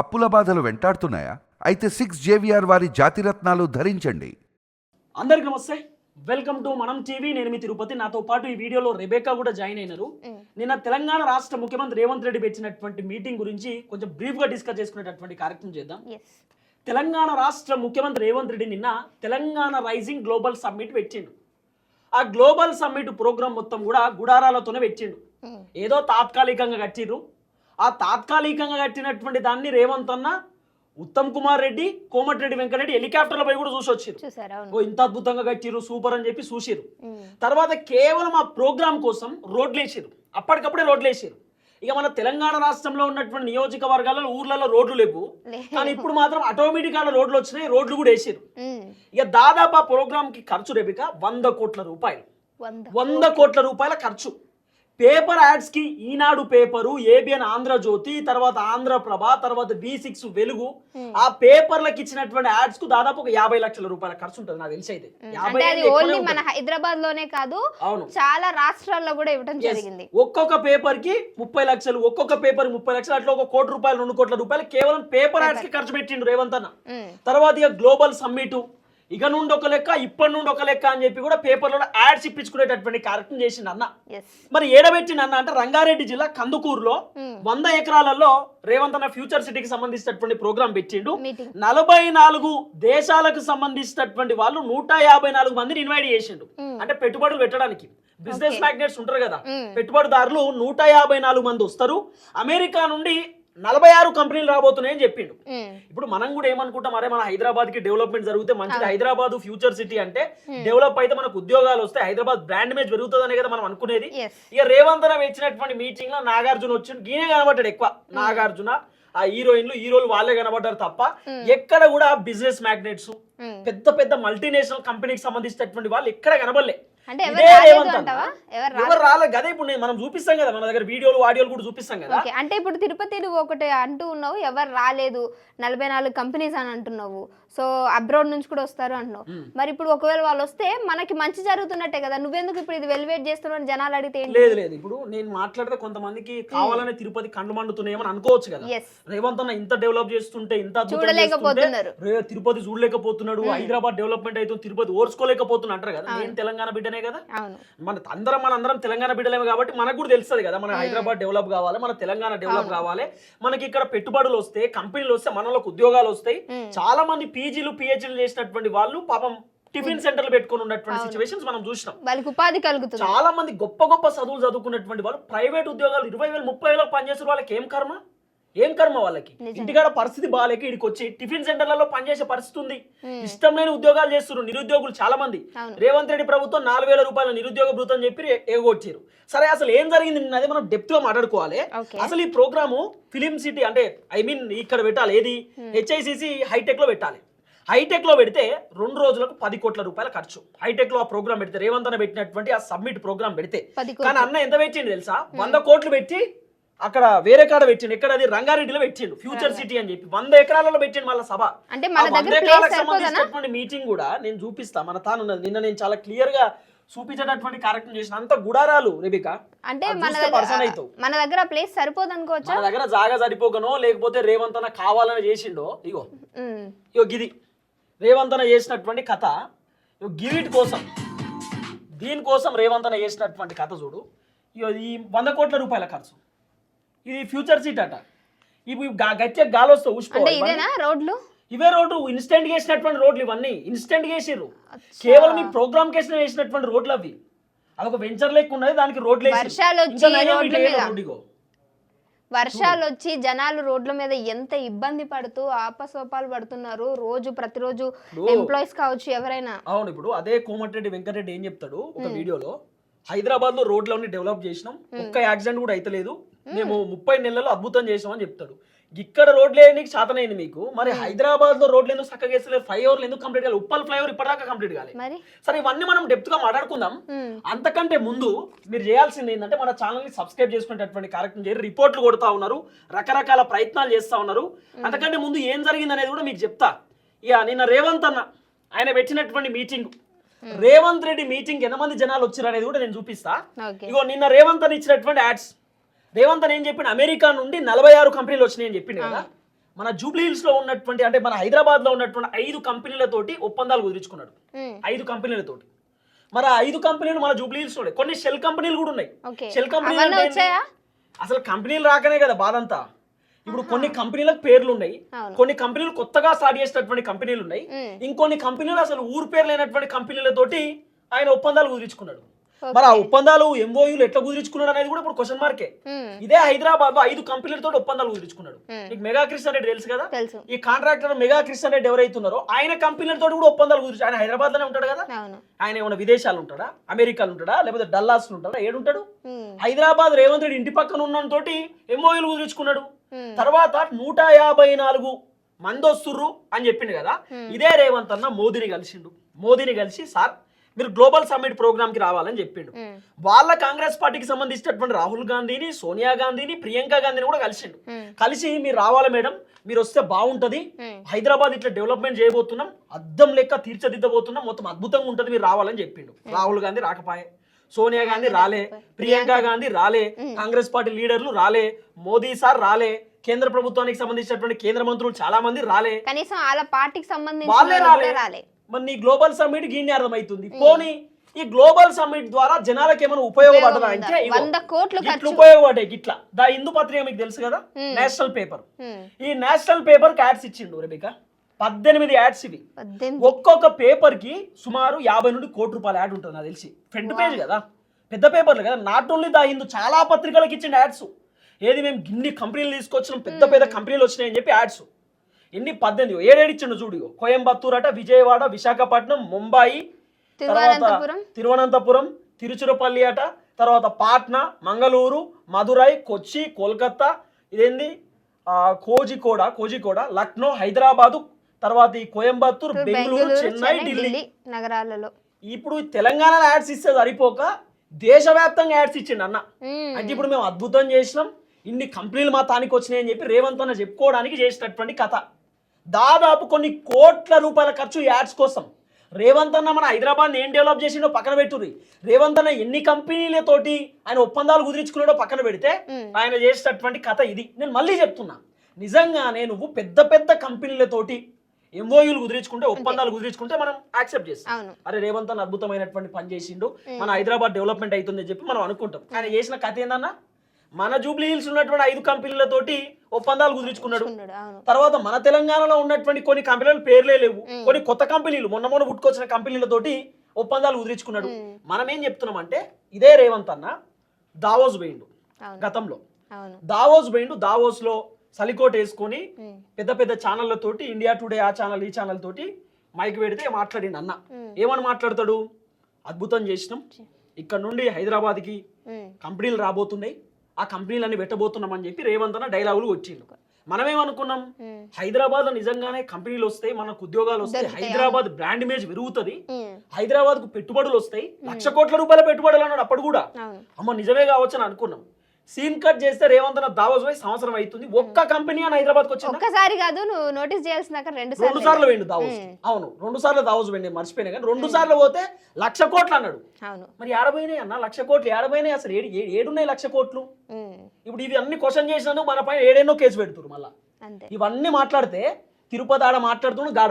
అప్పుల బాధలు వెంటాడుతున్నాయా? అయితే సిక్స్ జేవిఆర్ వారి జాతిరత్నాలు ధరించండి. అందరికి నమస్తే. Welcome to Manam TV. నేను మీ తిరుపతి. నాతో పాటు ఈ వీడియోలో రెబేకా కూడా జాయిన్ అయినారు. నిన్న తెలంగాణ రాష్ట్ర ముఖ్యమంత్రి రేవంత్ రెడ్డి పెట్టినటువంటి మీటింగ్ గురించి కొంచెం బ్రీఫ్గా డిస్కస్ చేసుకునేటటువంటి కార్యక్రమం చేద్దాం. తెలంగాణ రాష్ట్ర ముఖ్యమంత్రి రేవంత్ రెడ్డి నిన్న తెలంగాణ రైజింగ్ గ్లోబల్ సమ్మిట్ పెట్టిండు. ఆ గ్లోబల్ సమ్మిట్ ప్రోగ్రామ్ మొత్తం కూడా గుడారాలతోనే పెట్టిండు. ఏదో తాత్కాలికంగా కట్టిర్రు. ఆ తాత్కాలికంగా కట్టినటువంటి దాన్ని రేవంత్ అన్న ఉత్తమ్ కుమార్ రెడ్డి కోమటిరెడ్డి వెంకటరెడ్డి హెలికాప్టర్ల పై కూడా చూసి చూసారా ఓ ఇంత అద్భుతంగా కట్టిర్రు సూపర్ అని చెప్పి చూసిర్రు. ఉమ్. తర్వాత కేవలం ఆ ప్రోగ్రామ్ కోసం రోడ్లు వేసిర్రు అప్పటికప్పుడే రోడ్లు వేసిర్రు ఇక మన తెలంగాణ రాష్ట్రంలో ఉన్నటువంటి నియోజకవర్గాలలో ఊర్లలో రోడ్లు లేవు. కానీ ఇప్పుడు మాత్రం ఆటోమేటిక్గా రోడ్లు వచ్చినాయి రోడ్లు కూడా వేసిర్రు. ఉమ్. ఇక దాదాపు ఆ ప్రోగ్రామ్కి ఖర్చు రేపిక వంద కోట్ల రూపాయలు. వంద కోట్ల రూపాయల ఖర్చు. పేపర్ యాడ్స్కి ఈనాడు పేపరు ఏబిఎన్ ఆంధ్రజ్యోతి తర్వాత ఆంధ్రప్రభ తర్వాత వి సిక్స్ వెలుగు. ఆ పేపర్లకు ఇచ్చినటువంటి యాడ్స్కు దాదాపు ఒక యాభై లక్షల రూపాయల ఖర్చు ఉంటుంది నాకు తెలిసి అయితే. అంటే అది ఓన్లీ మన. హైదరాబాద్లోనే కాదు చాలా రాష్ట్రాల్లో కూడా ఇవ్వడం. జరిగింది. ఒక్కొక్క పేపర్కి ముప్పై లక్షలు ఒక్కొక్క పేపర్ ముప్పై లక్షలు అట్లా ఒక కోటి రూపాయలు రెండు కోట్ల రూపాయలు కేవలం పేపర్ యాడ్స్కి ఖర్చు పెట్టిండు రేవంత్ అన్న. తర్వాత ఇక గ్లోబల్ సమ్మిట్ ఇక నుండి ఒక లెక్క ఇప్పటి నుండి ఒక లెక్క అని చెప్పి కూడా పేపర్లో యాడ్స్ ఇప్పించుకునేటటువంటి కార్యక్రమం చేసిండు అన్న మరి ఏడబెట్టిండు అన్న అంటే రంగారెడ్డి జిల్లా కందుకూరులో ఉమ్. వంద ఎకరాలలో రేవంత్ అన్న ఫ్యూచర్ సిటీకి సంబంధించినటువంటి ప్రోగ్రామ్ పెట్టిండు నలభై నాలుగు దేశాలకు సంబంధించినటువంటి వాళ్ళు నూట యాభై నాలుగు మందిని ఇన్వైట్ చేసిండు ఉమ్. అంటే పెట్టుబడులు పెట్టడానికి బిజినెస్. మ్యాగ్నెట్స్ ఉంటారు కదా ఉమ్. పెట్టుబడిదారులు నూట యాభై నాలుగు మంది వస్తారు అమెరికా నుండి నలభై ఆరు కంపెనీలు రాబోతున్నాయని చెప్పిండు. ఇప్పుడు మనం కూడా ఏమనుకుంటాం అరే మన హైదరాబాద్కి డెవలప్మెంట్ జరిగితే మంచిది. హైదరాబాద్ ఫ్యూచర్ సిటీ అంటే. డెవలప్ అయితే మనకు ఉద్యోగాలు వస్తాయి హైదరాబాద్ బ్రాండ్ ఇమేజ్ పెరుగుతుందనే కదా మనం అనుకునేది ఇక రేవంత్ అన్న ఇచ్చినటువంటి మీటింగ్లో నాగార్జున వచ్చిండు గీనే కనబడ్డాడు ఎక్కువ నాగార్జున ఆ హీరోయిన్లు హీరోలు వాళ్ళే కనబడ్డారు తప్ప. ఎక్కడ కూడా బిజినెస్ మ్యాగ్నెట్స్. పెద్ద పెద్ద మల్టీనేషనల్ కంపెనీకి సంబంధించినటువంటి వాళ్ళు ఎక్కడ కనబడలే అంటే ఎవరు రాలేదు కదా? ఇప్పుడు మనం చూపిస్తాం కదా మన దగ్గర వీడియోలు ఆడియోలు కూడా చూపిస్తాం కదా. అంటే ఇప్పుడు తిరుపతి నువ్వు ఒకటి అంటూ ఉన్నావు ఎవరు రాలేదు నలభై నాలుగు కంపెనీస్ అని అంటున్నావు. సో అబ్రాడ్ నుంచి కూడా వస్తారు అంటున్నావు. మరి ఇప్పుడు ఒకవేళ వాళ్ళు వస్తే మనకి మంచి జరుగుతున్నట్టే కదా? నువ్వెందుకు ఇప్పుడు ఇది వెలివేట్ చేస్తున్నావు అని జనాలు అడిగితే లేదు లేదు. ఇప్పుడు నేను మాట్లాడితే కొంతమందికి కావాలనే తిరుపతి కండు మండుతున్నాయేమని అనుకోవచ్చు కదా. రేవంత్ అన్న ఇంత డెవలప్ చేస్తుంటే ఇంత తిరుపతి చూడలేకపోతున్నాడు హైదరాబాద్ డెవలప్మెంట్ అవుతుంది తిరుపతి ఓర్చుకోలేకపోతున్నా అంటారు కదా. నేను తెలంగాణ బిడ్డనే కదా? అవును. మన అందరం మన అందరం తెలంగాణ బిడ్డలేమే కాబట్టి మనకు కూడా తెలుస్తుంది కదా? మన హైదరాబాద్ డెవలప్ కావాలి మన తెలంగాణ డెవలప్ కావాలి. మనకి ఇక్కడ పెట్టుబడులు వస్తాయి కంపెనీలు వస్తే మనలోకి ఉద్యోగాలు వస్తాయి. చాలా మంది పీజీలు పిహెచ్డీలు చేసినటువంటి వాళ్ళు పాపం టిఫిన్ సెంటర్లు పెట్టుకొని ఉన్నటువంటి సిచ్యువేషన్స్ మనం చూసినాం. వాళ్ళకి ఉపాధి కలుగుతుంది. చాలా మంది గొప్ప గొప్ప చదువులు చదువుకున్నటువంటి వాళ్ళు ప్రైవేట్ ఉద్యోగాలు ఇరవై వేలు ముప్పై వేలకు పనిచేసే వాళ్ళకి ఏం కర్మ? ఏం కర్మ వాళ్ళకి. ఇంటికాడ పరిస్థితి బాగాలేక ఇక్కడికి వచ్చి టిఫిన్ సెంటర్లలో పనిచేసే పరిస్థితి ఉంది. ఇష్టం లేని ఉద్యోగాలు చేస్తున్నారు. నిరుద్యోగులు చాలా మంది రేవంత్ రెడ్డి ప్రభుత్వం నాలుగు వేల రూపాయల నిరుద్యోగ భృతం చెప్పి ఎగొచ్చారు సరే అసలు ఏం జరిగింది? నిన్న అది మనం డెప్త్గా మాట్లాడుకోవాలి. అసలు ఈ ప్రోగ్రాము ఫిలిం సిటీ అంటే ఐ మీన్ ఇక్కడ పెట్టాలి. ఏది? హెచ్ఐసిసి హైటెక్లో పెట్టాలి. హైటెక్లో పెడితే రెండు రోజులకు పది కోట్ల రూపాయల ఖర్చు. హైటెక్లో ఆ ప్రోగ్రామ్ పెడితే రేవంత్ అన్న పెట్టినటువంటి ఆ సబ్మిట్ ప్రోగ్రామ్ పెడితే. కానీ అన్న ఎంత పెట్టిండు తెలుసా? వంద కోట్లు పెట్టి అక్కడ వేరే కాడ పెట్టిండు. ఎక్కడ అది? రంగారెడ్డిలో పెట్టిండు. ఫ్యూచర్ సిటీ అని చెప్పి. వంద ఎకరాలలో పెట్టిండు మళ్ళీ సభ. అంటే వంద ఎకరాలకు సంబంధించినటువంటి మీటింగ్ కూడా నేను చూపిస్తా. మన తాను ఉన్నది. నిన్న నేను చాలా క్లియర్గా చూపించేటటువంటి కార్యక్రమం చేసిన అంత గుడారాలు రేబిక. అంటే మన దగ్గర అవుతావు. మన దగ్గర ప్లేస్ సరిపోదు అనుకోవచ్చా? మన దగ్గర జాగా సరిపోకనో లేకపోతే రేవంత్ అన్న కావాలని చేసిండో ఇగో. ఇగో గిది. రేవంత్ అన్న చేసినటువంటి కథ ఇగో గివిటి కోసం. దీనికోసం రేవంత్ అన్న చేసినటువంటి కథ చూడు. ఇగో ఈ వంద కోట్ల రూపాయల ఖర్చు. ఇది ఫ్యూచర్ సీట్ అట. గా- గచ్చే గాలి వస్తే అంటే ఊసిపోవాలి ఇదేనా రోడ్లు? ఇవే రోడ్డు ఇన్స్టెంట్ చేసినటువంటి రోడ్లు ఇవన్నీ. ఇన్స్టెంట్ చేసిర్రు కేవలం ఈ ప్రోగ్రామ్ కేసిన వేసినటువంటి రోడ్లు అవి. అదొక వెంచర్ లెక్క ఉన్నది దానికి రోడ్లు. రోడ్డు. వర్షాలు వచ్చి జనాలు రోడ్ల మీద ఎంత ఇబ్బంది పడుతూ ఆపసోపాలు పడుతున్నారు. రోజు ప్రతిరోజు ఇప్పుడు- ఎంప్లాయీస్ కావచ్చు ఎవరైనా. అవును ఇప్పుడు అదే కోమటిరెడ్డి వెంకటరెడ్డి ఏం చెప్తాడు ఒక వీడియోలో. హైదరాబాద్లో రోడ్లన్నీ డెవలప్ చేసినాం. ఒక్క యాక్సిడెంట్ కూడా అయితలేదు. మేము. ముప్పై నెలల్లో అద్భుతం చేసాం అని చెప్తాడు. ఇక్కడ రోడ్లే నీకు శాతనైంది మీకు. మరి హైదరాబాద్లో రోడ్లు ఎందుకు చక్కగా వేస్తలేదు ఫ్లైఓవర్లు ఎందుకు కంప్లీట్ కాలేదు? ఉప్పల్ ఫ్లైఓవర్ ఇప్పటిదాకా కంప్లీట్ కాలేదు. సరే ఇవన్నీ మనం డెప్త్గా మాట్లాడుకుందాం. అంతకంటే ముందు మీరు చేయాల్సింది ఏంటంటే మన ఛానల్ని సబ్స్క్రైబ్ చేసుకునేటటువంటి కార్యక్రమం చేసి రిపోర్ట్లు కొడతా ఉన్నారు. రకరకాల ప్రయత్నాలు చేస్తా ఉన్నారు. అంతకంటే ముందు ఏం జరిగింది అనేది కూడా మీకు చెప్తా. ఇక నిన్న రేవంత్ అన్న ఆయన పెట్టినటువంటి మీటింగ్ రేవంత్ రెడ్డి మీటింగ్ ఎంతమంది జనాలు వచ్చారు అనేది కూడా నేను చూపిస్తా. ఇగో నిన్న రేవంత్ అని ఇచ్చినటువంటి యాడ్స్ రేవంత్ అని ఏం చెప్పిండు అమెరికా నుండి నలభై ఆరు కంపెనీలు వచ్చినాయని చెప్పిండు కదా. మన జూబ్లీ హిల్స్లో ఉన్నటువంటి అంటే మన హైదరాబాద్లో ఉన్నటువంటి ఐదు కంపెనీలతోటి ఒప్పందాలు కుదుర్చుకున్నాడు. ఐదు కంపెనీలతోటి. మరి ఐదు కంపెనీలు మన జూబ్లీ హిల్స్లో కొన్ని షెల్ కంపెనీలు కూడా ఉన్నాయి. షెల్ కంపెనీలు అసలు కంపెనీలు రాకనే కదా బాధ అంతా ఇప్పుడు కొన్ని కంపెనీలకు పేర్లు ఉన్నాయి. కొన్ని కంపెనీలు కొత్తగా స్టార్ట్ చేసినటువంటి కంపెనీలు ఉన్నాయి. ఇంకొన్ని కంపెనీలు అసలు ఊరు పేరు లేనటువంటి కంపెనీలతోటి ఆయన ఒప్పందాలు కుదిరించుకున్నాడు. మరి ఆ ఒప్పందాలు ఎంఓయూలు ఎట్లా కుదిరించుకున్నాడు అనేది కూడా ఇప్పుడు క్వశ్చన్ మార్కే ఉమ్, ఇదే హైదరాబాద్లో ఐదు కంపెనీలతో ఒప్పందాలు కుదిరించుకున్నాడు. ఉమ్. మీకు మెగా కృష్ణ రెడ్డి తెలుసు కదా? ఈ కాంట్రాక్టర్ మెగా కృష్ణ రెడ్డి ఎవరైతున్నారో ఆయన కంపెనీలతో కూడా ఒప్పందాలు కుదిరించు ఆయన హైదరాబాద్లోనే ఉంటాడు కదా? ఆయన ఏమైనా విదేశాలు ఉంటాడా? అమెరికాలో ఉంటాడా? లేకపోతే డల్లాస్ ఉంటాడా? ఏడుంటాడు? ఉమ్, హైదరాబాద్ రేవంత్ రెడ్డి ఇంటి పక్కన ఉన్న తోటి ఎంఓయూలు కుదిరించుకున్నాడు. తర్వాత నూట యాభై నాలుగు మంది వస్తుర్రు అని చెప్పిండు కదా? ఇదే రేవంత్ అన్న మోదీని కలిసిండు. మోదీని కలిసి సార్ మీరు గ్లోబల్ సమ్మిట్ ప్రోగ్రామ్కి రావాలని చెప్పిండు. వాళ్ళ కాంగ్రెస్ పార్టీకి సంబంధించినటువంటి రాహుల్ గాంధీని సోనియా గాంధీని ప్రియాంక గాంధీని కూడా కలిసిండు. కలిసి మీరు రావాలి మేడం మీరు వస్తే బాగుంటది. హైదరాబాద్ ఇట్లా డెవలప్మెంట్ చేయబోతున్నాం అద్దం లెక్క తీర్చిదిద్దబోతున్నాం మొత్తం అద్భుతంగా ఉంటది మీరు రావాలని చెప్పిండు. రాహుల్ గాంధీ రాకపాయే. సోనియా గాంధీ రాలే ప్రియాంక గాంధీ రాలే కాంగ్రెస్ పార్టీ లీడర్లు రాలే మోదీ సార్ రాలే కేంద్ర ప్రభుత్వానికి సంబంధించినటువంటి కేంద్ర మంత్రులు చాలా మంది రాలే. కనీసం వాళ్ళ పార్టీకి రాలే. రాలే. మరి నీ గ్లోబల్ సమ్మిట్ గిన్ని అర్థమవుతుంది. పోనీ ఈ గ్లోబల్ సమ్మిట్ ద్వారా జనాలకు ఏమైనా ఉపయోగపడదా ఉపయోగం అంటే ఖర్చు. ఉపయోగపడ్డాయి గిట్లా. దా హిందూ పత్రిక మీకు తెలుసు కదా. National paper. ఈ నేషనల్ పేపర్ యాడ్స్ ఇచ్చిండు రెబిక. పద్దెనిమిది యాడ్స్ ఇవి. ఒక్కొక్క పేపర్కి సుమారు యాభై నుండి కోటి రూపాయల యాడ్ ఉంటుంది నాకు తెలిసి. ఫ్రంట్ పేజ్ కదా. పెద్ద పేపర్లు కదా. నాట్ ఓన్లీ దా హిందూ చాలా పత్రికలకు ఇచ్చిన యాడ్స్. ఏది మేము గిన్ని కంపెనీలు తీసుకొచ్చినాం పెద్ద పెద్ద కంపెనీలు వచ్చినాయని చెప్పి యాడ్స్. ఎన్ని పద్దెనిమిది ఏడేడు ఇచ్చిండు చూడు. కోయంబత్తూర్ అట విజయవాడ విశాఖపట్నం ముంబాయి తర్వాత తిరువనంతపురం తిరుచిరపల్లి అట తర్వాత పాట్నా మంగళూరు మదురై కొచ్చి కోల్కత్తా ఇదేంది? ఆ, కోజికోడ కోజికోడ లక్నో హైదరాబాదు తర్వాత ఈ కోయంబత్తూర్ బెంగళూరు చెన్నై ఢిల్లీ. నగరాలలో. ఇప్పుడు తెలంగాణలో యాడ్స్ ఇస్తే సరిపోక దేశవ్యాప్తంగా యాడ్స్ ఇచ్చిండు అన్న. అంటే ఇప్పుడు మేము అద్భుతం చేసినాం. ఇన్ని కంపెనీలు మా తానికి వచ్చినాయి అని చెప్పి రేవంత్ అన్న చెప్పుకోవడానికి చేసినటువంటి కథ. దాదాపు కొన్ని కోట్ల రూపాయల ఖర్చు యాడ్స్ కోసం. రేవంత్ అన్న మన హైదరాబాద్ ఏం డెవలప్ చేసిండో పక్కన పెట్టుర్రి. రేవంత్ అన్న ఎన్ని కంపెనీలతోటి ఆయన ఒప్పందాలు కుదిరించుకున్నాడో పక్కన పెడితే. ఆయన చేసినటువంటి కథ ఇది. నేను మళ్ళీ చెప్తున్నా. నిజంగానే నువ్వు పెద్ద పెద్ద కంపెనీలతోటి ఎంఓయూలు కుదిరించుకుంటే ఒప్పందాలు కుదిరించుకుంటే మనం యాక్సెప్ట్ చేస్తాం. అరే రేవంత్ అన్న అద్భుతమైనటువంటి పని చేసిండు. మన హైదరాబాద్ డెవలప్మెంట్ అవుతుంది అని చెప్పి మనం అనుకుంటాం. ఆయన చేసిన కథ ఏందన్నా? మన జూబ్లీ హిల్స్ ఉన్నటువంటి ఐదు కంపెనీలతోటి ఒప్పందాలు కుదిరించుకున్నాడు. తర్వాత మన తెలంగాణలో ఉన్నటువంటి కొన్ని కంపెనీల పేర్లే లేవు. కొన్ని కొత్త కంపెనీలు మొన్న మొన్న పుట్టుకొచ్చిన కంపెనీలతోటి ఒప్పందాలు కుదిరించుకున్నాడు. మనం ఏం చెప్తున్నాం అంటే ఇదే రేవంత్ అన్న దావోస్ పోయిండు అవును. గతంలో. దావోస్ పోయిండు దావోస్లో సలికోట్ వేసుకొని పెద్ద పెద్ద ఛానళ్ళతోటి ఇండియా టుడే ఆ ఛానల్ ఈ ఛానల్ తోటి మైక్ పెడితే మాట్లాడిండు అన్న. ఏమని మాట్లాడతాడు? అద్భుతం చేసినాం. ఇక్కడ నుండి హైదరాబాద్కి కంపెనీలు రాబోతున్నాయి. ఆ కంపెనీలన్నీ పెట్టబోతున్నాం అని చెప్పి రేవంత్ అన్న డైలాగులు వచ్చిండు. మనమేమనుకున్నాం? హైదరాబాద్లో నిజంగానే కంపెనీలు వస్తాయి మనకు ఉద్యోగాలు వస్తాయి హైదరాబాద్ బ్రాండ్ ఇమేజ్ పెరుగుతుంది హైదరాబాద్కు పెట్టుబడులు వస్తాయి లక్ష కోట్ల రూపాయల పెట్టుబడులు అన్నాడు అప్పుడు కూడా. అమ్మ నిజమే కావచ్చు అని అనుకున్నాం. సీన్ కట్ చేస్తే రేవంత్ అన్న దావోస్ పోయి సంవత్సరం అవుతుంది. ఒక్క కంపెనీ అని హైదరాబాద్కి వచ్చిందా? ఒక్కసారి కాదు నువ్వు నోటీస్ చేయాల్సిన రెండు రెండు సార్లు పోయిండు దావోస్. మ్మ్. అవును రెండు సార్లు దావోస్ పోయింది మర్చిపోయినా కానీ. రెండు సార్లు పోతే లక్ష కోట్లు అన్నాడు. అవును. మరి ఏడబోయినాయి అన్న? లక్ష కోట్లు ఏడబోయినాయి అసలు? ఏడు ఏడున్నాయి లక్ష కోట్లు? ఇప్పుడు ఇవి అన్ని క్వశ్చన్ చేసినందుకు మన పైన ఏడేనో కేసు పెడుతున్నారు మళ్ళా. ఇవన్నీ మాట్లాడితే తిరుపతి ఆడ మాట్లాడుతున్న గాడ.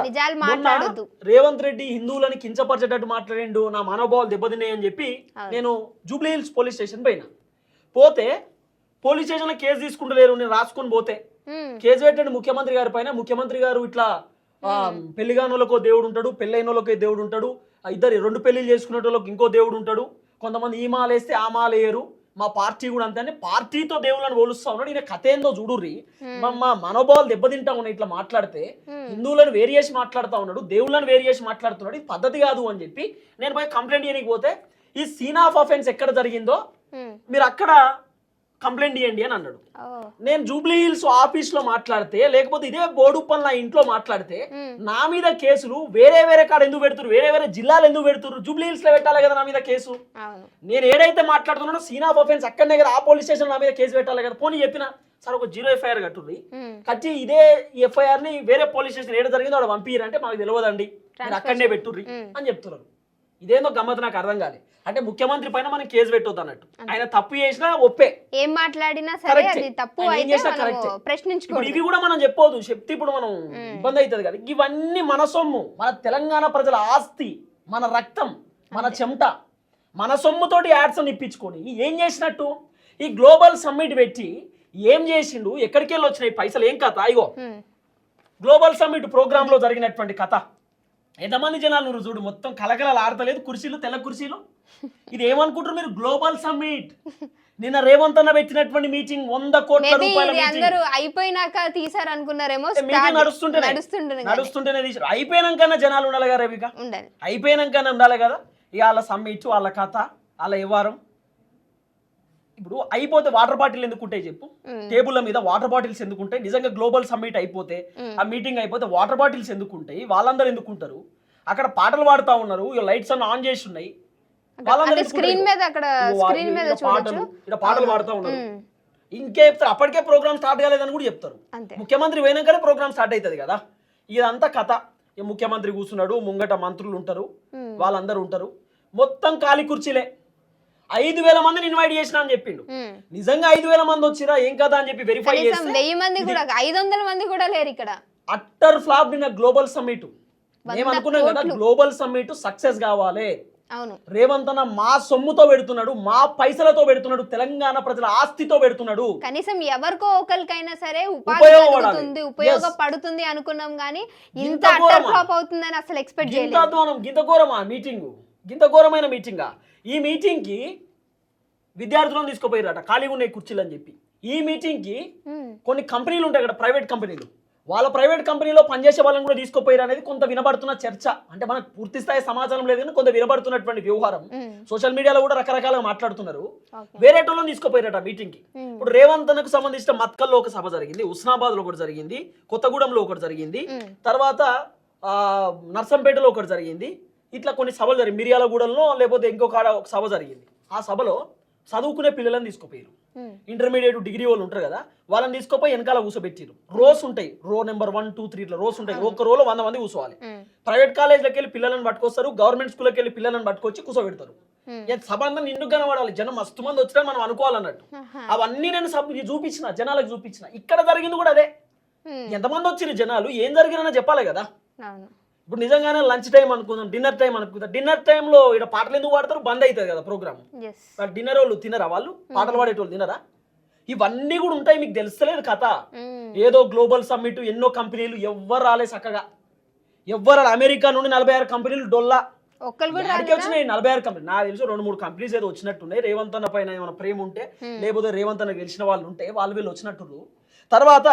రేవంత్ రెడ్డి హిందువులని కించపరిచేటట్టు మాట్లాడిండు నా మనోభావాలు దెబ్బతిన్నాయి అని చెప్పి. నేను జూబ్లీ హిల్స్ పోలీస్ స్టేషన్ పోయినా. పోతే పోలీస్ స్టేషన్లో కేసు తీసుకుంటలేరు నేను రాసుకొని పోతే. కేసు పెట్టండి ముఖ్యమంత్రి గారి పైన. ముఖ్యమంత్రి గారు ఇట్లా ఆ, పెళ్ళిగానోళ్ళకో దేవుడు ఉంటాడు పెళ్ళైన వాళ్ళకి దేవుడు ఉంటాడు. ఇద్దరు రెండు పెళ్ళిళ్ళు చేసుకునే వాళ్ళకి ఇంకో దేవుడు ఉంటాడు. కొంతమంది ఈ మాల వేస్తే ఆ మాల వేయరు. మా పార్టీ కూడా అంతే. పార్టీతో దేవుళ్ళని పోలుస్తా ఉన్నాడు. ఈయన కథ ఏందో చూడుర్రి. మా మనోభావాలు దెబ్బతింటా ఉన్నాయి ఇట్లా మాట్లాడితే. హిందువులను వేరు చేసి మాట్లాడుతా ఉన్నాడు. దేవుళ్ళని వేరు చేసి మాట్లాడుతున్నాడు. ఇది పద్ధతి కాదు అని చెప్పి నేను పోయి కంప్లైంట్ చేయడానికి పోతే ఈ సీన్ ఆఫ్ అఫెన్స్ ఎక్కడ జరిగిందో మీరు అక్కడ కంప్లైంట్ చేయండి అని అన్నాడు. నేను జూబ్లీ హిల్స్ ఆఫీస్లో మాట్లాడితే లేకపోతే ఇదే బోడుప్పల్ నా ఇంట్లో మాట్లాడితే నా మీద కేసులు వేరే వేరే కాడ ఎందుకు పెడుతురు వేరే వేరే జిల్లాలు ఎందుకు పెడుతురు జూబ్లీ హిల్స్లో పెట్టాలి కదా నా మీద కేసు? నేను ఏడైతే మాట్లాడుతున్నానో సీన్ ఆఫ్ అఫెన్స్ అక్కడనే కదా ఆ పోలీస్ స్టేషన్ నా మీద కేసు పెట్టాలి కదా. పోనీ చెప్పిన సార్ ఒక జీరో ఎఫ్ఐఆర్ కట్టుర్రి. ఉమ్, కట్టి ఇదే ఎఫ్ఐఆర్ని వేరే పోలీస్ స్టేషన్ ఏడ జరిగిందో ఆడ పంపిరంటే మాకు తెలియదండి అక్కడనే పెట్టుర్రి. అని చెప్తున్నారు. ఇదేందో గమ్మత్ నాకు అర్థం కాలే. అంటే ముఖ్యమంత్రి పైన మనం కేసు పెట్టొద్దు అన్నట్టు. ఆయన తప్పు చేసినా ఒప్పే. ఏం మాట్లాడినా సరే. అది తప్పు ప్రశ్నించుకోండి ఇవి కూడా మనం చెప్పొద్దు. చెప్తే ఇప్పుడు మనం ఇబ్బంది అవుతుంది కదా. ఇవన్నీ మన సొమ్ము. మన తెలంగాణ ప్రజల ఆస్తి మన రక్తం మన చెమట. మన సొమ్ముతోటి యాడ్స్ ఇప్పించుకొని ఏం చేసినట్టు? ఈ గ్లోబల్ సమ్మిట్ పెట్టి ఏం చేసిండు? ఎక్కడికి వెళ్ళి వచ్చినాయి? పైసలు ఏం కథ? ఇగో. ఉమ్, గ్లోబల్ సమ్మిట్ ప్రోగ్రామ్లో జరిగినటువంటి కథ. ఎంతమంది జనాలు చూడు మొత్తం కలకలలు ఆడతలేదు కుర్చీలు తెల్ల కుర్చీలు. ఇది ఏమనుకుంటారు మీరు? గ్లోబల్ సమ్మిట్ నిన్న రేవంత్ అన్న పెట్టినటువంటి మీటింగ్ వంద కోట్ల రూపాయల అందరూ అయిపోయినాక తీసారు అనుకున్నారేమో మీటింగ్ start- నడుస్తుంటేనే. తీసారు అయిపోయినాకన్నా జనాలు ఉండాలి కదా రవిక? ఉండాలి. అయిపోయినాకన్నా ఉండాలి కదా? ఇక వాళ్ళ సమ్మిట్ వాళ్ళ కథ వాళ్ళ వ్యవహారం. ఇప్పుడు అయిపోతే వాటర్ బాటిల్ ఎందుకు ఉంటాయి చెప్పు? టేబుల్ల మీద వాటర్ బాటిల్స్ ఎందుకు ఉంటాయి? నిజంగా గ్లోబల్ సమ్మిట్ అయిపోతే ఆ మీటింగ్ అయిపోతే వాటర్ బాటిల్స్ ఎందుకు ఉంటాయి? వాళ్ళందరూ ఎందుకు ఉంటారు? అక్కడ పాటలు పాడుతా ఉన్నారు లైట్స్ అన్ని ఆన్ చేసి ఉన్నాయి. స్క్రీన్? మీద అక్కడ స్క్రీన్ మీద పాటలు ఇక్కడ పాటలు పాడుతూ ఉన్నారు. ఇంకే చెప్తారు అప్పటికే ప్రోగ్రామ్ స్టార్ట్ కాలేదని కూడా చెప్తారు. ముఖ్యమంత్రి పోయినాకనే ప్రోగ్రామ్ స్టార్ట్ అవుతుంది కదా? ఇదంతా కథ. ముఖ్యమంత్రి కూర్చున్నాడు ముంగట మంత్రులు ఉంటారు. వాళ్ళందరూ ఉంటారు. మొత్తం ఖాళీ కుర్చీలే. ఐదు వేల మందిని ఇన్వైట్ చేసిన అని చెప్పిండు. నిజంగా ఐదు వేల మంది వచ్చిరా ఏం కదా అని చెప్పి వెరిఫై చేస్తే వెయ్యి మంది కూడా ఐదు వందల మంది కూడా లేరు ఇక్కడ. అట్టర్ ఫ్లాప్ నిన్న గ్లోబల్ సమ్మిట్ అనుకున్నాం కదా. గ్లోబల్ సమ్మిట్ సక్సెస్ కావాలి. అవును. రేవంత్ అన్న మా సొమ్ముతో పెడుతున్నాడు మా పైసలతో పెడుతున్నాడు తెలంగాణ ప్రజల ఆస్తితో పెడుతున్నాడు. కనీసం ఎవరికో ఒకరికైనా సరే. కలుగుతుంది ఉపయోగపడుతుంది అనుకున్నాం కానీ ఇంత ఇంత? ఫ్లాప్ అవుతుందని అసలు ఎక్స్పెక్ట్ చేయలేదు. గింత ఘోరమా మీటింగ్? గింత ఘోరమైన మీటింగా? ఈ మీటింగ్కి విద్యార్థులను తీసుకుపోయారట ఖాళీగా ఉన్నాయి కుర్చీలు అని చెప్పి. ఈ మీటింగ్కి కొన్ని కంపెనీలు ఉంటాయి కదా ప్రైవేట్ కంపెనీలు. వాళ్ళ ప్రైవేట్ కంపెనీలో పనిచేసే వాళ్ళని కూడా తీసుకుపోయారు అనేది కొంత వినబడుతున్న చర్చ. అంటే మనకు పూర్తి స్థాయి సమాచారం లేదు కానీ కొంత వినబడుతున్నటువంటి వ్యవహారం. సోషల్ మీడియాలో కూడా రకరకాలుగా మాట్లాడుతున్నారు. వేరే వాళ్ళని తీసుకుపోయారట మీటింగ్కి. ఉమ్, ఇప్పుడు రేవంత్ అన్నకు సంబంధించిన మత్కల్లో ఒక సభ జరిగింది ఉస్నాబాద్లో ఒకటి జరిగింది కొత్తగూడెంలో ఒకటి జరిగింది. తర్వాత ఆ, నర్సంపేటలో ఒకటి జరిగింది. ఇట్లా కొన్ని సభలు జరిగింది మిర్యాలగూడెంలో లేకపోతే ఇంకొక ఆడ ఒక సభ జరిగింది. ఆ సభలో చదువుకునే పిల్లలను తీసుకుపోయారు ఇంటర్మీడియట్ డిగ్రీ వాళ్ళు ఉంటారు కదా వాళ్ళని తీసుకుపోయి వెనకాల కూర్చోబెట్టిరు రోస్ ఉంటాయి. Row number one two three ఇట్లా రోస్ ఉంటాయి. ఒక్క రోలో వంద మంది కూర్చోవాలి ఉమ్, ప్రైవేట్ కాలేజ్లోకి వెళ్ళి పిల్లలను పట్టుకొస్తారు గవర్నమెంట్ స్కూల్కి వెళ్ళి పిల్లలను పట్టుకొచ్చి కూర్చోబెడతారు సభ అంతా నిండు కనబడాలి జనం మస్తు మంది వచ్చినా మనం అనుకోవాలన్నట్టు. అవన్నీ నేను సబ్ చూపించిన జనాలకు చూపించిన. ఇక్కడ జరిగింది కూడా అదే. ఎంతమంది వచ్చిరు జనాలు? ఏం జరిగినా చెప్పాలి కదా. ఇప్పుడు నిజంగానే లంచ్ టైం అనుకుందాం డిన్నర్ టైం అనుకుందాం. డిన్నర్ టైంలో ఇక్కడ పాటలు ఎందుకు పాడతారు? బంద్ అవుతుంది కదా ప్రోగ్రామ్. డిన్నర్ వాళ్ళు తినరా వాళ్ళు? పాటలు పాడేటోళ్ళు తినరా? ఇవన్నీ కూడా ఉంటాయి మీకు తెలుస్తలేదు కథ. ఏదో గ్లోబల్ సమ్మిట్ ఎన్నో కంపెనీలు ఎవ్వరు రాలే చక్కగా. ఎవ్వరు. అమెరికా నుండి నలభై ఆరు కంపెనీలు డొల్లా. వచ్చినాయి నలభై ఆరు కంపెనీ. నాకు తెలుసు రెండు మూడు కంపెనీస్ ఏదో వచ్చినట్టున్నాయి. రేవంత్ అన్న పైన ఏమైనా ప్రేమ ఉంటే లేకపోతే రేవంత్ అన్న గెలిచిన వాళ్ళు ఉంటే వాళ్ళు వీళ్ళు వచ్చినట్టు తర్వాత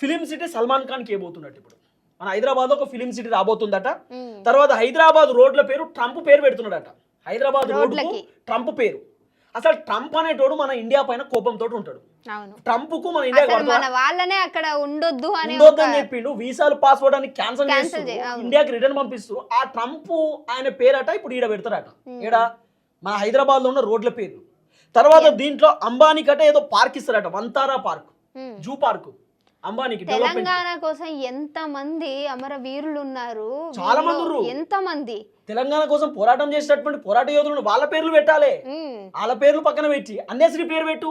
ఫిలిం సిటీ సల్మాన్ ఖాన్కి ఏబోతున్నట్టు ఇప్పుడు. మన హైదరాబాద్ ఒక ఫిలిం సిటీ రాబోతుందట. తర్వాత హైదరాబాద్ రోడ్ల పేరు ట్రంప్ పేరు పెడుతున్నాడట. హైదరాబాద్ రోడ్లకు రోడ్లకి. ట్రంప్ పేరు. అసలు ట్రంప్ అనేటోడు మన ఇండియా పైన కోపంతో ఉంటాడు. ట్రంప్కు మన ఇండియా వాళ్ళనే అక్కడ ఉండొద్దు అనే చెప్పిండు. వీసాలు పాస్పోర్ట్ అని క్యాన్సిల్ అవును. ఇండియాకి రిటర్న్ పంపిస్తూ ఆ ట్రంప్ ఆయన పేరట ఇప్పుడు ఈడ పెడతారట ఈడ మన హైదరాబాద్లో ఉన్న రోడ్ల పేరు. తర్వాత దీంట్లో అంబానీ కట ఏదో పార్క్ ఇస్తారట Vantara park. Zoo park. అంబానీకి Telangana కోసం ఎంత మంది అమరవీరులు ఉన్నారు చాలా మంది. ఎంత మంది తెలంగాణ కోసం పోరాటం చేసేటటువంటి పోరాట యోధులను వాళ్ళ పేర్లు పెట్టాలి. వాళ్ళ పేర్లు పక్కన పెట్టి. అందశ్రీ పేరు పెట్టు.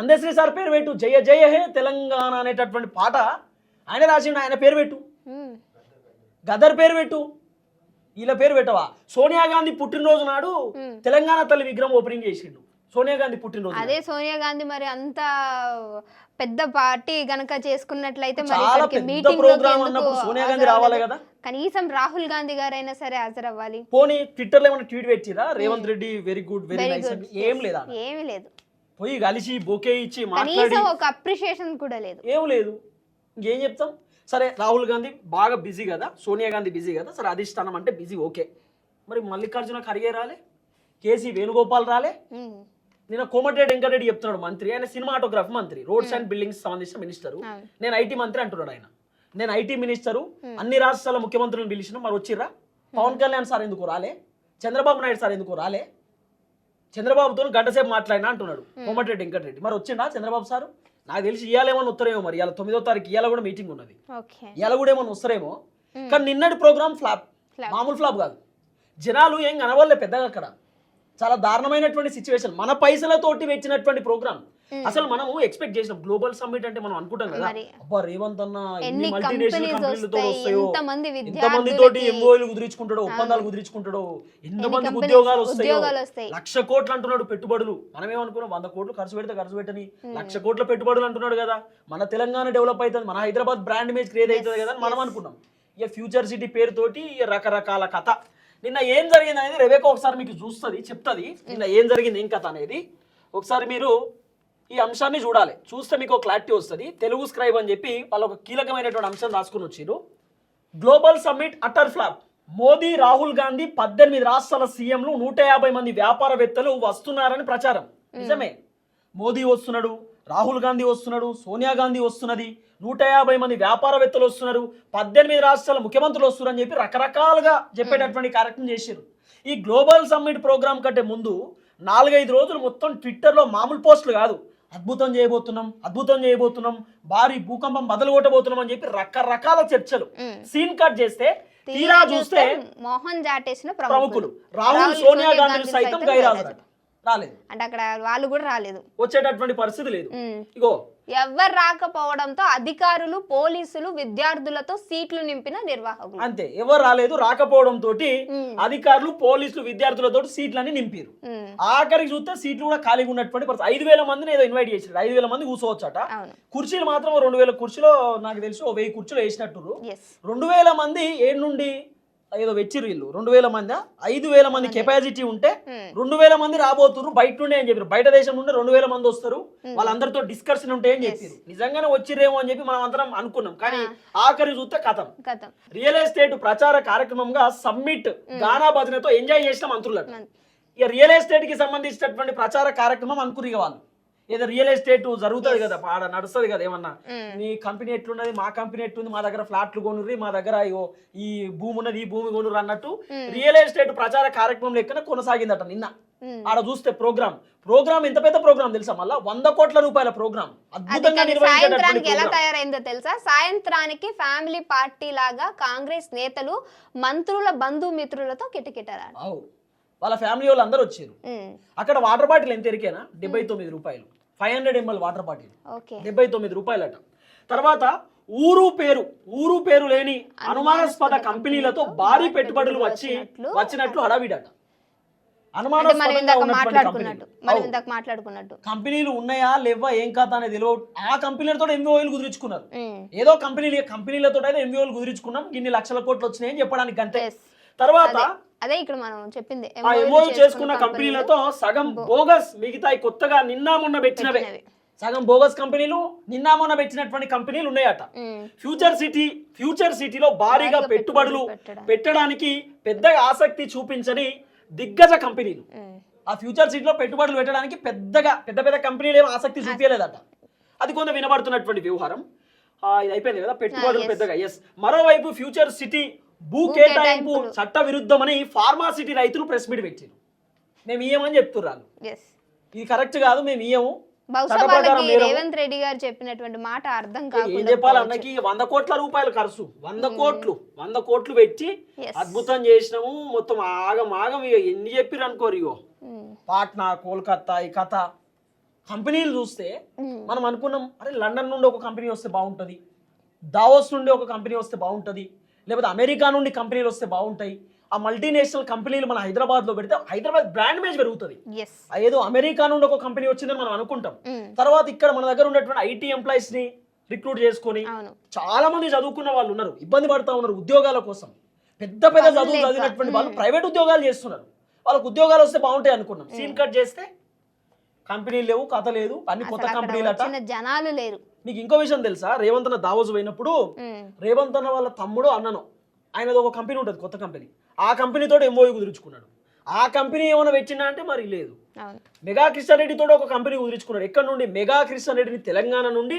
అందశ్రీ సార్ పేరు పెట్టు. జయ జయ హే తెలంగాణ అనేటటువంటి పాట ఆయన రాసిండు ఆయన పేరు పెట్టు. గదర్ పేరు పెట్టు. వీళ్ళ పేరు పెట్టవా? సోనియా గాంధీ పుట్టినరోజు నాడు. తెలంగాణ తల్లి విగ్రహం ఓపెనింగ్ చేసిండు. సోనియా గాంధీ పుట్టినరోజు. అదే సోనియా గాంధీ మరి అంత పెద్ద పార్టీ గనక చేసుకున్నట్లయితే మరి మీటింగ్ సోనియా గాంధీ రావాలి కదా? కనీసం రాహుల్ గాంధీ గారైనా సరే హాజరవ్వాలి. పోనీ ట్విట్టర్లో ఏమైనా ట్వీట్ పెట్టిరా? Revanth Reddy very good very nice ఏం లేదా? ఏమీ లేదు. పోయి కలిసి బొకే ఇచ్చి మాట్లాడి కనీసం ఒక అప్రిషియేషన్ కూడా లేదు. ఏం లేదు. ఇంకేం చెప్తాం? సరే రాహుల్ గాంధీ బాగా బిజీ కదా? సోనియా గాంధీ బిజీ కదా? సరే అధిష్టానం అంటే బిజీ ఓకే. మరి మల్లికార్జున ఖర్గే రాలే? కేసీ వేణుగోపాల్ రాలే? నిన్న కోమటిరెడ్డి వెంకటరెడ్డి చెప్తున్నాడు మంత్రి. ఆయన సినిమాటోగ్రఫీ మంత్రి. రోడ్స్ అండ్ బిల్డింగ్స్ సంబంధించిన మినిస్టరు. నేను ఐటీ మంత్రి అంటున్నాడు ఆయన. నేను ఐటీ మినిస్టరు. అన్ని రాష్ట్రాల ముఖ్యమంత్రులను పిలిచిన. మరి వచ్చిర్రా? పవన్ కళ్యాణ్ సార్ ఎందుకు రాలే? చంద్రబాబు నాయుడు సార్ ఎందుకు రాలే? చంద్రబాబుతో గంటసేపు మాట్లాడినా అంటున్నాడు కోమటిరెడ్డి వెంకటరెడ్డి. మరి వచ్చిండా చంద్రబాబు సార్? నాకు తెలిసి ఇవాళ ఏమన్నా వస్తారేమో మరి. ఇవాళ తొమ్మిదో తారీఖు ఇవాళ కూడా మీటింగ్ ఉన్నది. ఇవాళ కూడా ఏమన్నా వస్తారేమో? కానీ నిన్నటి ప్రోగ్రామ్ ఫ్లాప్. మామూలు ఫ్లాప్ కాదు. జనాలు ఏం కనవల్లే పెద్దగా అక్కడ. చాలా దారుణమైనటువంటి సిచ్యువేషన్ మన పైసలతోటి పెట్టినటువంటి ప్రోగ్రామ్ అసలు మనము ఎక్స్పెక్ట్ చేసినాం. గ్లోబల్ సమ్మిట్ అంటే మనం అనుకుంటాం కదా. అబ్బా రేవంత్ అన్న ఎన్ని మల్టీనేషనల్ కంపెనీలతో వస్తాయి, ఎంతమంది తోటి ఎంఓలు కుదిరించుకుంటాడో ఒప్పందాలు కుదిరించుకుంటాడో ఎంతమంది ఉద్యోగాలు వస్తాయో. లక్ష కోట్లు అంటున్నాడు పెట్టుబడులు. మనం ఏమనుకున్నాం వంద కోట్లు ఖర్చు పెడితే ఖర్చు పెట్టని. లక్ష కోట్ల పెట్టుబడులు అంటున్నాడు కదా. మన తెలంగాణ డెవలప్ అవుతుంది మన హైదరాబాద్ బ్రాండ్ ఇమేజ్ క్రియేట్ అవుతుంది కదా అని మనం అనుకున్నాం. ఇక ఫ్యూచర్ సిటీ పేరుతోటి రకరకాల కథ. నిన్న ఏం జరిగింది అనేది రెబేకా ఒకసారి మీకు చూస్తుంది చెప్తుంది. నిన్న ఏం జరిగింది ఏం కథ అనేది. ఒకసారి మీరు ఈ అంశాన్ని చూడాలి. చూస్తే మీకు క్లారిటీ వస్తుంది. తెలుగు స్క్రైబ్ అని చెప్పి వాళ్ళు ఒక కీలకమైనటువంటి అంశం రాసుకుని వచ్చారు global summit utter flop. Modi Rahul Gandhi పద్దెనిమిది రాష్ట్రాల సీఎంలు నూట యాభై మంది వ్యాపారవేత్తలు వస్తున్నారని ప్రచారం. నిజమే. మోదీ వస్తున్నాడు రాహుల్ గాంధీ వస్తున్నాడు సోనియా గాంధీ వస్తున్నది నూట యాభై మంది వ్యాపారవేత్తలు వస్తున్నారు పద్దెనిమిది రాష్ట్రాల ముఖ్యమంత్రులు వస్తున్నారు అని చెప్పి రకరకాలుగా చెప్పేటటువంటి కార్యక్రమం చేశారు. ఈ గ్లోబల్ సమ్మిట్ ప్రోగ్రామ్ కంటే ముందు నాలుగైదు రోజులు మొత్తం ట్విట్టర్లో మామూలు పోస్టులు కాదు. అద్భుతం చేయబోతున్నాం అద్భుతం చేయబోతున్నాం భారీ భూకంపం బదలు కొట్టబోతున్నాం అని చెప్పి రకరకాల చర్చలు. సీన్ కట్ చేస్తే తీరా చూస్తే మోహన్ జాటేసిన ప్రముఖులు. రాహుల్ సోనియా గాంధీ సైతం గైరాజరట రాలేదు. అంటే అక్కడ వాళ్ళు కూడా రాలేదు. వచ్చేటటువంటి పరిస్థితి లేదు. ఇగో ఎవ్వరు రాకపోవడంతో అధికారులు పోలీసులు విద్యార్థులతో సీట్లు నింపిన నిర్వాహకులు. అంతే. ఎవరు రాలేదు రాకపోవడం తోటి. అధికారులు పోలీసులు విద్యార్థులతో సీట్లని నింపారు. ఆఖరికి చూస్తే సీట్లు కూడా ఖాళీగా ఉన్నటువంటి పరిస్థితి. ఐదు వేల మందిని ఏదో ఇన్వైట్ చేసారు ఐదు వేల మంది కూర్చోవచ్చట. కుర్చీలు మాత్రం రెండు వేల కుర్చీలో నాకు తెలిసి ఓ వెయ్యి కుర్చీలు వేసినట్టు రెండు వేల మంది ఏడు నుండి ఏదో వెచ్చిరు వీళ్ళు. రెండు వేల మంది? ఐదు వేల మంది కెపాసిటీ ఉంటే. రెండు వేల మంది రాబోతున్నారు బయట నుండే అని చెప్పారు బయట దేశం నుండి రెండు వేల మంది వస్తారు. వాళ్ళందరితో డిస్కషన్ ఉంటాయని చెప్పారు నిజంగానే వచ్చిరేమో అని చెప్పి మనం అందరం అనుకున్నాం. కానీ ఆఖరి చూస్తే కథం. రియల్ ఎస్టేట్ ప్రచార కార్యక్రమంగా సమ్మిట్ గానా భజనతో ఎంజాయ్ చేసిన మంత్రులట మం- ఇక రియల్ ఎస్టేట్కి సంబంధించినటువంటి ప్రచార కార్యక్రమం అనుకుని వాళ్ళు. ఏదో రియల్ ఎస్టేట్ జరుగుతుంది కదా ఆడ నడుస్తుంది కదా ఏమన్నా. మీ కంపెనీ ఎట్లున్నది మా కంపెనీ ఎట్లుంది మా దగ్గర ఫ్లాట్లు కొనుర్రి మా దగ్గర ఈ భూమి ఉన్నది ఈ భూమి కొనుర్రు అన్నట్టు రియల్ ఎస్టేట్ ప్రచార కార్యక్రమం లెక్కన కొనసాగిందట నిన్న. ఆడ చూస్తే ప్రోగ్రామ్ ప్రోగ్రామ్ ఎంత పెద్ద ప్రోగ్రామ్ తెలుసా మళ్ళా? వంద కోట్ల రూపాయల ప్రోగ్రామ్ సాయంత్రానికి ఎలా తయారైందో తెలుసా? సాయంత్రానికి ఫ్యామిలీ పార్టీ లాగా కాంగ్రెస్ నేతలు మంత్రుల బంధుమిత్రులతో కిటకిటలాడు అవు వాళ్ళ ఫ్యామిలీ వాళ్ళు అందరూ వచ్చారు. అక్కడ వాటర్ బాటిల్ ఎంత ఎరికేనా? డెబ్బై తొమ్మిది రూపాయలు. Five hundred ML water bottle. డెబ్బై తొమ్మిది రూపాయలట. తర్వాత ఊరు పేరు ఊరు పేరు లేని అనుమానాస్పద కంపెనీలతో భారీ పెట్టుబడులు వచ్చి వచ్చినట్లు హడావిడట. మాట్లాడుకున్నట్టు కంపెనీలు. ఉన్నాయా లేవా ఏం కాదా అనేది తెలియ ఆ కంపెనీలతో ఎంవీఓలు కుదిరించుకున్నారు. ఏదో కంపెనీలు కంపెనీలతో అయితే ఎంవీఓలు కుదిరించుకున్నాం. ఇన్ని లక్షల కోట్లు వచ్చినాయని చెప్పడానికి అంతే. తర్వాత అదే ఇక్కడ మనం చెప్పింది ఆ ఎంఓయూ చేసుకున్న కంపెనీలతో సగం బోగస్ మిగతాయి కొత్తగా నిన్న మొన్న పెట్టినవే. సగం బోగస్ కంపెనీలు నిన్న మొన్న పెట్టినటువంటి కంపెనీలు ఉన్నాయట. ఫ్యూచర్ సిటీ ఫ్యూచర్ సిటీలో భారీగా పెట్టుబడులు పెట్టడం. పెట్టడానికి పెద్దగా ఆసక్తి చూపించని దిగ్గజ కంపెనీలు. ఆ ఫ్యూచర్ సిటీలో పెట్టుబడులు పెట్టడానికి పెద్దగా పెద్ద పెద్ద కంపెనీలు ఏమో ఆసక్తి చూపించలేదట అది కొంత వినబడుతున్నటువంటి వ్యవహారం. ఇది అయిపోయింది కదా పెట్టుబడులు. పెద్దగా ఎస్ మరోవైపు ఫ్యూచర్ సిటీ భూ కేటాయింపు. చట్ట విరుద్ధమని ఫార్మా సిటీ రైతులు ప్రెస్ మీట్ పెట్టారు మేము ఇయ్యమని చెప్తున్నారు. ఇది కరెక్ట్ కాదు మేము ఇయ్యము. రేవంత్ రెడ్డి గారు చెప్పినటువంటి మాట అర్థం ఏం చెప్పాలి పోవచ్చు. అన్నకి? వంద కోట్ల రూపాయలు ఖర్చు. వంద కోట్లు. వంద కోట్లు పెట్టి. అద్భుతం చేసినాము. మొత్తం ఆగం ఆగం. ఇక ఎన్ని చెప్పిరు అనుకోరు ఇగో. ఉమ్, పాట్నా కోల్కత్తా ఈ కథ. కంపెనీలు చూస్తే ఉమ్, మనం అనుకున్నాం అరే లండన్ నుండి ఒక కంపెనీ వస్తే బాగుంటుంది. దావోస్ నుండి ఒక కంపెనీ వస్తే బాగుంటుంది. లేకపోతే అమెరికా నుండి కంపెనీలు వస్తే బాగుంటాయి. ఆ మల్టీనేషనల్ కంపెనీలు మన హైదరాబాద్లో పెడితే హైదరాబాద్ బ్రాండ్ ఇమేజ్ పెరుగుతుంది. ఏదో అమెరికా నుండి ఒక కంపెనీ వచ్చిందని మనం అనుకుంటాం. ఉమ్, తర్వాత ఇక్కడ మన దగ్గర ఉన్నటువంటి ఐటీ ఎంప్లాయీస్ని రిక్రూట్ చేసుకొని చాలా మంది చదువుకున్న వాళ్ళు ఉన్నారు. ఇబ్బంది పడతా ఉన్నారు ఉద్యోగాల కోసం. పెద్ద పెద్ద పనులు చదువు లేక. చదివినటువంటి వాళ్ళు ప్రైవేట్ ఉద్యోగాలు చేస్తున్నారు. వాళ్ళకి ఉద్యోగాలు వస్తే బాగుంటాయి అనుకున్నాం. సీన్ కట్ చేస్తే కంపెనీలు లేవు కథ లేదు అన్ని కొత్త కంపెనీలు జనాలు లేరు. మీకు ఇంకో విషయం తెలుసా? రేవంత్ అన్న దావోజు పోయినప్పుడు రేవంత్ అన్న వాళ్ళ తమ్ముడు అన్నను. ఆయనది ఒక కంపెనీ ఉంటుంది కొత్త కంపెనీ. ఆ కంపెనీతో ఎంఓయూ కుదుర్చుకున్నాడు. ఆ కంపెనీ ఏమైనా పెట్టినా అంటే మరి లేదు. మెగా కృష్ణారెడ్డితో ఒక కంపెనీ కుదిరించుకున్నాడు. ఎక్కడ నుండి? మెగా కృష్ణారెడ్డిని తెలంగాణ నుండి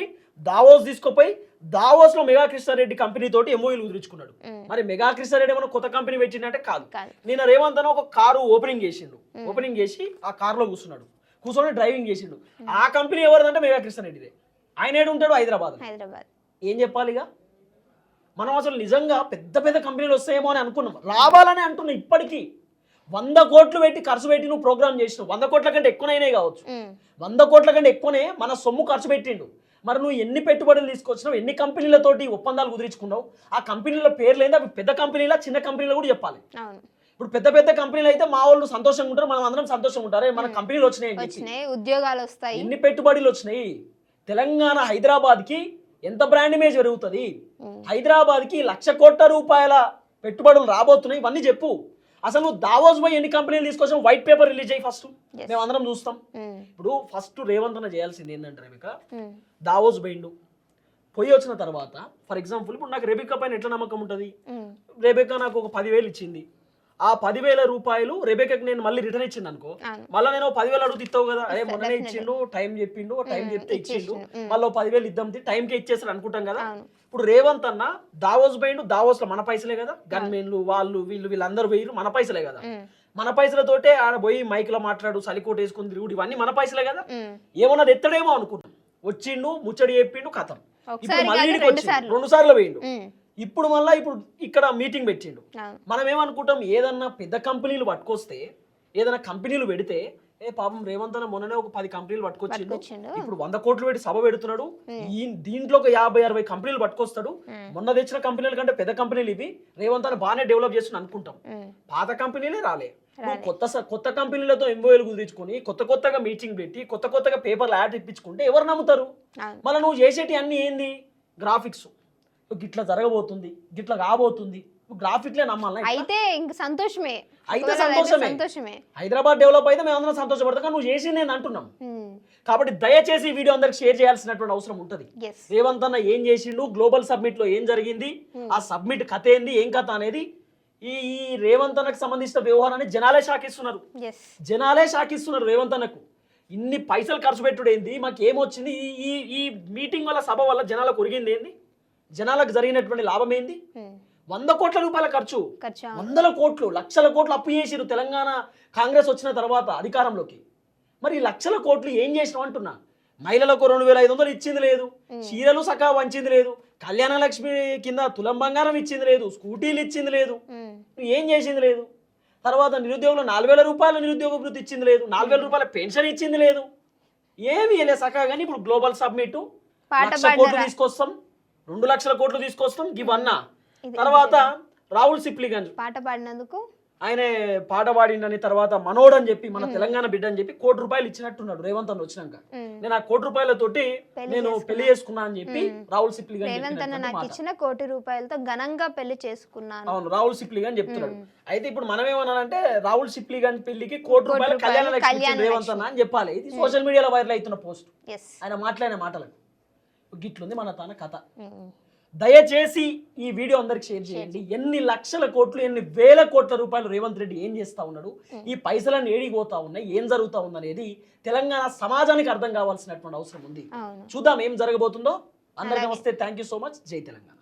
దావోస్ తీసుకుపోయి దావోస్లో మెగా కృష్ణారెడ్డి కంపెనీ తోటి ఎంఓయూలు కుదిరించుకున్నాడు. మరి మెగా కృష్ణారెడ్డి ఏమైనా కొత్త కంపెనీ పెట్టిందంటే కాదు. కాదు. నిన్న రేవంత్ అని ఒక కారు ఓపెనింగ్ చేసిండు. ఓపెనింగ్ చేసి ఆ కారులో కూర్చున్నాడు. కూర్చొని డ్రైవింగ్ చేసిండు. ఆ కంపెనీ ఎవరిదంటే మెగా కృష్ణారెడ్డిదే ఆయన ఏడు ఉంటాడు హైదరాబాద్ హైదరాబాద్. ఏం చెప్పాలి ఇక మనం అసలు నిజంగా పెద్ద పెద్ద కంపెనీలు వస్తాయేమో అని అనుకున్నాం. రావాలని అంటున్నాం ఇప్పటికీ. వంద కోట్లు పెట్టి ఖర్చు పెట్టి నువ్వు ప్రోగ్రామ్ చేసినావు. వంద కోట్ల కంటే ఎక్కువనైనా కావచ్చు. వంద కోట్ల కంటే ఎక్కువనే మన సొమ్ము ఖర్చు పెట్టిండు. మరి నువ్వు ఎన్ని పెట్టుబడులు తీసుకొచ్చినావు? ఎన్ని కంపెనీలతోటి ఒప్పందాలు కుదిరించుకున్నావు? ఆ కంపెనీల పేర్లు ఏంది? అవి పెద్ద కంపెనీలా చిన్న కంపెనీలు కూడా చెప్పాలి. ఇప్పుడు పెద్ద పెద్ద కంపెనీలు అయితే మా వాళ్ళు సంతోషంగా ఉంటారు మనం అందరం సంతోషంగా ఉంటారు. "ఏ, మన కంపెనీలు వచ్చినాయి ఉద్యోగాలు వస్తాయి. ఎన్ని పెట్టుబడులు వచ్చినాయి? తెలంగాణ హైదరాబాద్కి ఎంత బ్రాండ్ ఇమేజ్ పెరుగుతుంది? హైదరాబాద్కి లక్ష కోట్ల రూపాయల పెట్టుబడులు రాబోతున్నాయి. ఇవన్నీ చెప్పు. అసలు నువ్వు దావోస్ పోయి ఎన్ని కంపెనీలు తీసుకొచ్చావు వైట్ పేపర్ రిలీజ్ అయ్యి ఫస్ట్. మేము అందరం చూస్తాం. ఇప్పుడు ఫస్ట్ రేవంత్ అన్న చేయాల్సింది ఏంటంటే రేవిక ఉమ్, దావోస్ పోయిండు. పోయి వచ్చిన తర్వాత ఫర్ ఎగ్జాంపుల్ ఇప్పుడు నాకు రెబికా పైన ఎట్లా నమ్మకం ఉంటుంది? రెబేకా నాకు ఒక పదివేలు ఇచ్చింది. ఆ పదివేల రూపాయలు రెబేకాకి నేను మళ్ళీ రిటర్న్ ఇచ్చింది అనుకో. మళ్ళీ నేను పదివేలు అడుగుతూ ఇస్తావు కదా అరే మొన్ననే. ఇచ్చిండు టైం చెప్పిండు టైం చెప్తే ఇచ్చిండు ఇచ్చేసిండు. మళ్ళీ పదివేలు ఇద్దాం టైంకి ఇచ్చేసారు అనుకుంటాం కదా ఇప్పుడు రేవంత్ అన్న దావోస్ పోయిండు దావోస్లో మన పైసలే కదా గన్మెన్లు వాళ్ళు వీళ్ళు వీళ్ళందరూ పోయిరు మన పైసలే కదా మన పైసలతోటే ఆడ పోయి మైక్లో మాట్లాడు సలికోట్ వేసుకుని తిరుగుడు ఇవన్నీ మన పైసలే కదా ఉమ్. ఏమన్నా ఎత్తడేమో అనుకున్నాం వచ్చిండు ముచ్చడి చెప్పిండు కథం ఇప్పుడు మళ్ళీ రెండు. సార్లు. పోయిండు ఇప్పుడు మళ్ళీ ఇప్పుడు ఇక్కడ మీటింగ్ పెట్టిండు. మనం ఏమనుకుంటాం? ఏదన్నా పెద్ద కంపెనీలు పట్టుకొస్తే ఏదైనా కంపెనీలు పెడితే ఏ పాపం రేవంత్ అన్న మొన్ననే ఒక పది కంపెనీలు పట్టుకొచ్చిండు. ఇప్పుడు వంద కోట్లు పెట్టి సభ పెడుతున్నాడు. ఈ దీంట్లో ఒక యాభై అరవై కంపెనీలు పట్టుకొస్తాడు. మొన్న తెచ్చిన కంపెనీల కంటే పెద్ద కంపెనీలు ఇవి. రేవంత్ అన్న బాగానే డెవలప్ చేస్తున్నా అనుకుంటాం. పాత కంపెనీలే రాలే. కొత్త కొత్త కంపెనీలతో ఎంఓఎల్ కుదిరించుకొని కొత్త కొత్తగా మీటింగ్ పెట్టి కొత్త కొత్తగా పేపర్లు యాడ్ ఇప్పించుకుంటే ఎవరు నమ్ముతారు? మళ్ళీ నువ్వు చేసేటి అన్ని ఏంది? గ్రాఫిక్స్. గిట్లా జరగబోతుంది గిట్లా కాబోతుంది. గ్రాఫిక్లే నమ్మాలి అయితే ఇంక సంతోషమే. అయితే సంతోషమే. సంతోషమే. హైదరాబాద్ డెవలప్ అయితే మేము అందరం సంతోషపడతాం కానీ నువ్వు చేసి నేను అంటున్నాం. కాబట్టి దయచేసి ఈ వీడియో అందరికి షేర్ చేయాల్సినటువంటి అవసరం ఉంటుంది. రేవంత్ అన్న ఏం చేసిండు? గ్లోబల్ సబ్మిట్లో ఏం జరిగింది? ఆ సబ్మిట్ కథ ఏంది? ఏం కథ అనేది ఈ ఈ రేవంత్ అన్నకు సంబంధించిన వ్యవహారాన్ని జనాలే షాకిస్తున్నారు. జనాలే షాకిస్తున్నారు రేవంత్ అన్నకు. ఇన్ని పైసలు ఖర్చు పెట్టుడేంది మాకు ఏమొచ్చింది ఈ ఈ ఈ మీటింగ్ వల్ల సభ వల్ల జనాలకు ఒరిగింది ఏంది? జనాలకు జరిగినటువంటి లాభం ఏంది? వంద కోట్ల రూపాయల ఖర్చు. వందల కోట్లు లక్షల కోట్లు అప్పు చేసిరు తెలంగాణ కాంగ్రెస్ వచ్చిన తర్వాత అధికారంలోకి. మరి లక్షల కోట్లు ఏం చేసినావు అంటున్నా? మహిళలకు రెండు వేల ఐదు వందలు ఇచ్చింది లేదు. చీరలు సకా వంచింది లేదు. కళ్యాణ లక్ష్మి కింద తులం బంగారం ఇచ్చింది లేదు. స్కూటీలు ఇచ్చింది లేదు. ఏం చేసింది లేదు? తర్వాత నిరుద్యోగులు నాలుగు వేల రూపాయల నిరుద్యోగ వృత్తి ఇచ్చింది లేదు. నాలుగు వేల రూపాయల పెన్షన్ ఇచ్చింది లేదు. ఏమి ఇవ్వలే సకా కానీ ఇప్పుడు గ్లోబల్ సబ్మిట్. కోట్లు? తీసుకొస్తాం. రెండు లక్షల కోట్లు తీసుకొస్తాం ఇవన్నా ఇది- తర్వాత రాహుల్ సిప్లిగంజ్. పాట పాడినందుకు? ఆయన పాట పాడిండని తర్వాత మనోడ్ అని చెప్పి మన తెలంగాణ బిడ్డ అని చెప్పి కోటి రూపాయలు ఇచ్చినట్టున్నాడు రేవంత్ అన్న వచ్చినాక. నేను ఆ కోటి రూపాయలతోటి నేను. పెళ్ళి చేసుకున్నా అని చెప్పి రాహుల్ రేవంత్ అన్న నాకు. ఇచ్చిన కోటి రూపాయలతో ఘనంగా పెళ్ళి చేసుకున్నాను. అవును రాహుల్ సిప్లిగన్ అని చెప్తున్నాడు అయితే ఇప్పుడు మనం ఏమన్నానంటే రాహుల్ సిప్లిగన్ పెళ్ళికి కోటి రూపాయల కళ్యాణ రేవంత్ అన్న అని చెప్పాలి. ఇది సోషల్ మీడియాలో వైరల్ అవుతున్న పోస్ట్. ఆయన మాట్లాడిన మాటలకు. గిట్లుంది మన తన కథ. దయచేసి ఈ వీడియో అందరికి షేర్ చేయండి. ఎన్ని లక్షల కోట్లు ఎన్ని వేల కోట్ల రూపాయలు రేవంత్ రెడ్డి ఏం చేస్తా ఉన్నాడు? ఈ పైసలన్నీ ఏడికి పోతా ఉన్నాయి? ఏం జరుగుతా ఉందనేది తెలంగాణ సమాజానికి అర్థం కావాల్సినటువంటి అవసరం ఉంది. చూద్దాం ఏం జరగబోతుందో. అందరికి నమస్తే. థ్యాంక్ యూ సో మచ్ జై తెలంగాణ.